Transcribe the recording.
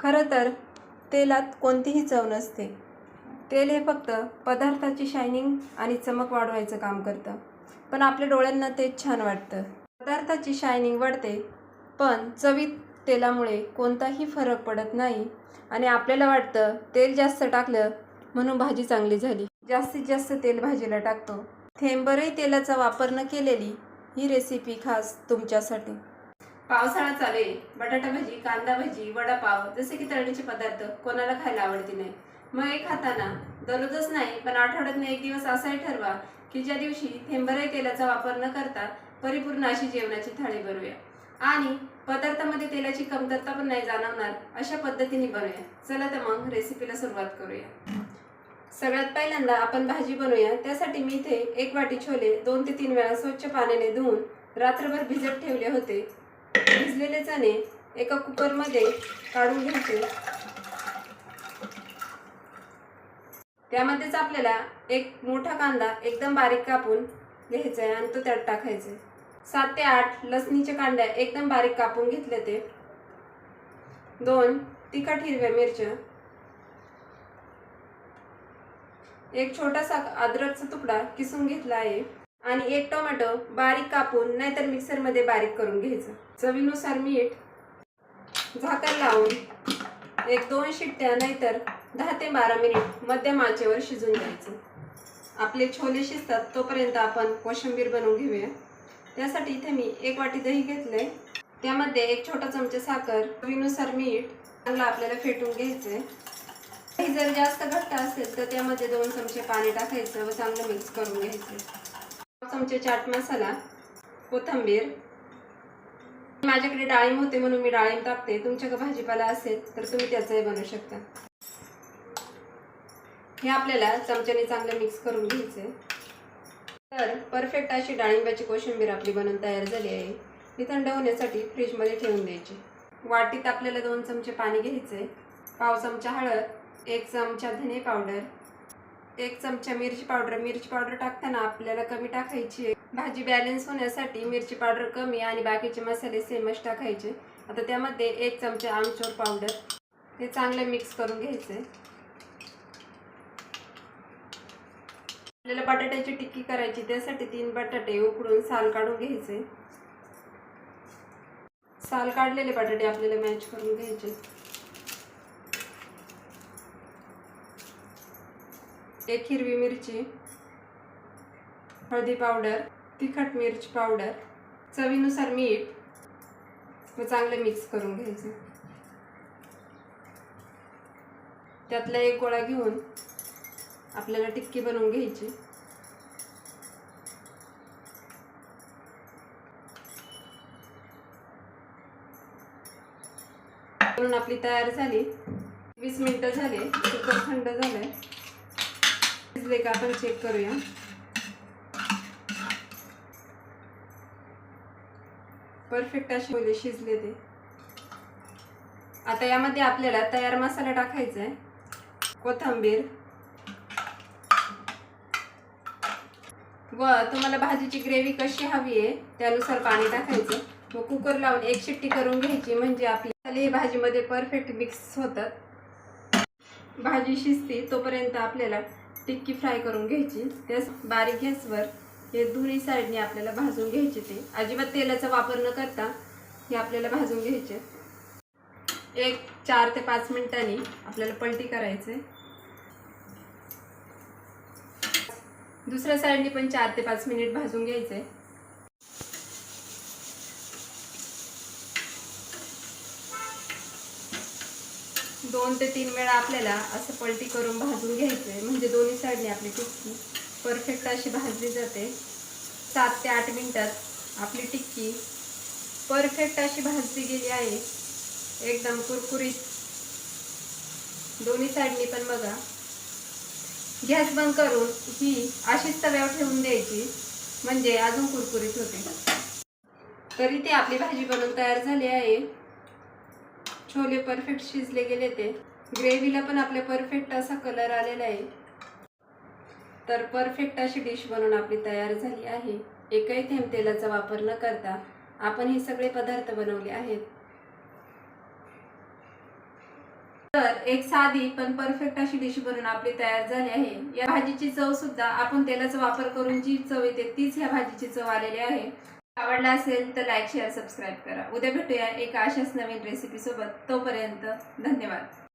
खरं तर तेलात कोणतीही चव नसते. तेल हे फक्त पदार्थाची शायनिंग आणि चमक वाढवायचं काम करतं. पण आपल्या डोळ्यांना तेच छान वाटतं. पदार्थाची शायनिंग वाढते पण चवीत तेलामुळे कोणताही फरक पडत नाही आणि आपल्याला वाटतं तेल जास्त टाकलं म्हणून भाजी चांगली झाली. जास्तीत जास्त तेल भाजीला टाकतो. थेंबरही तेलाचा वापर न केलेली ही रेसिपी खास तुमच्यासाठी. पावसाळा चालू आहे. बटाटा भजी कांदा भजी वडापाव जसे की तळणीचे पदार्थ कोणाला खायला आवडते नाही. मग हे खाताना दररोजच नाही पण आठवड्यातून एक दिवस असाही ठरवा की ज्या दिवशी थेंबरही तेलाचा वापर न करता परिपूर्ण अशी जेवणाची थाळी बनवूया. आणि पदार्थामध्ये तेलाची कमतरता पण नाही जाणवणार अशा पद्धतीने बनवूया. चला तर मग रेसिपीला सुरुवात करूया. सगळ्यात पहिल्यांदा आपण भाजी बनवूया. त्यासाठी मी इथे एक वाटी छोले दोन ते तीन वेळा स्वच्छ पाण्याने धुवून रात्रभर भिजत ठेवले होते. भिजलेले चणे एका कुकरमध्ये काढून घ्यायचे. त्यामध्येच आपल्याला एक मोठा कांदा एकदम बारीक कापून घ्यायचा आहे आणि तो त्यात टाकायचा आहे. सात ते आठ लसणीच्या कांद्या एकदम बारीक कापून घेतले ते. दोन तिखट हिरव्या मिरच्या. एक छोटासा अद्रकचा तुकडा किसून घेतला आहे. आणि एक टोमॅटो बारीक कापून नाहीतर मिक्सरमध्ये बारीक करून घ्यायचं. चवीनुसार मीठ झाकण लावून एक दोन शिट्ट्या नाहीतर दहा ते बारा मिनिट मध्यम आचेवर शिजून घ्यायचं. आपले छोले शिजतात तोपर्यंत आपण कोशिंबीर बनवून घेऊया. त्यासाठी इथे मी एक वाटी दही घेतलंय. त्यामध्ये एक छोटा चमचा साखर चवीनुसार मीठ चांगला आपल्याला फेटून घ्यायचंय. दही जर जास्त घट्ट असेल तर त्यामध्ये दोन चमचे पाणी टाकायचं व चांगलं मिक्स करून घ्यायचं. चमचे चाट मसाला कोथिंबीर. माझ्याकडे डाळिंब होते म्हणून मी डाळिंब टाकते. तुमच्याकडे भाजीपाला असेल तर तुम्ही त्याचंही बनवू शकता. हे आपल्याला चमच्याने चांगलं मिक्स करून घ्यायचे तर परफेक्ट अशी डाळिंबाची कोशिंबीर आपली बनवून तयार झाली आहे. ही थंड होण्यासाठी फ्रीजमध्ये ठेवून द्यायची. वाटीत आपल्याला दोन चमचे पाणी घ्यायचे पाव चमचा हळद एक चमचा धने पावडर एक चमचा मिरची पावडर. मिरची पावडर टाकताना आपल्याला कमी टाकायची आहे. भाजी बॅलन्स होण्यासाठी मिरची पावडर कमी आणि बाकीचे मसाले सेमच टाकायचे. आता त्यामध्ये एक चमचा आमचूर पावडर. हे चांगलं मिक्स करून घ्यायचे आपल्याला बटाट्याची टिक्की करायची त्यासाठी तीन बटाटे उकडून साल काढून घ्यायचे. साल काढलेले बटाटे आपल्याला मॅच करून घ्यायचे. एक हिरवी मिरची हळदी पावडर तिखट मिरची पावडर चवीनुसार मीठ व चांगलं मिक्स करून घ्यायचं. त्यातला एक गोळा घेऊन आपल्याला टिक्की बनवून घ्यायची. म्हणून आपली तयार झाली. वीस मिनिटं झाले कुकर थंड झालंय. शिजले का आपण चेक करूया. परफेक्ट असे होले शिजले ते. आता यामध्ये आपल्याला तयार मसाला टाकायचा आहे. कोथिंबीर. व तुम्हाला भाजीची ग्रेव्ही कशी हवी आहे त्यानुसार पाणी टाकायचं. व कुकर लावून एक शिट्टी करून घ्यायची म्हणजे आपली ही भाजीमध्ये परफेक्ट मिक्स होतात. भाजी शिजते तोपर्यंत आपल्याला टिक्की फ्राय करून घ्यायची. त्याच बारीक गॅसवर हे दोन्ही साईडने आपल्याला भाजून घ्यायचे ते. अजिबात तेलाचा वापर न करता हे आपल्याला भाजून घ्यायचे. एक चार ते पाच मिनिटांनी आपल्याला पलटी करायचे. दुसऱ्या साईडने पण चार ते पाच मिनिट भाजून घ्यायचे. दोन ते तीन वेळा आपल्याला असं पलटी करून भाजून घ्यायचंय. म्हणजे दोन्ही साईडने आपली टिक्की परफेक्ट अशी भाजली जाते. सात ते आठ मिनिटात आपली टिक्की परफेक्ट अशी भाजली गेली आहे. एकदम कुरकुरीत. दोन्ही साईडनी पण बघा. गॅस बंद करून ही अशीच तव्यावर ठेवून द्यायची. म्हणजे अजून कुरकुरीत होते. तरी ते आपली भाजी बनवून तयार झाली आहे. छोले परफेक्ट शिजले गेले ते. ग्रेव्हीला पण आपल्या परफेक्ट असा कलर आलेला आहे. तर परफेक्ट अशी डिश बनवून आपली तयार झाली आहे. एकही थेंब तेलाचा वापर न करता आपण हे सगळे पदार्थ बनवले आहेत. तर एक साधी पण परफेक्ट अशी डिश बनवून आपली तयार झाली आहे. या भाजीची चव सुद्धा आपण तेलाचा वापर करून जी चव येते तीच ह्या भाजीची चव आलेली आहे. आवडला असेल तर लाईक शेअर सबस्क्राईब करा. उद्या भेटूया एका अशाच नवीन रेसिपीसोबत तोपर्यंत धन्यवाद.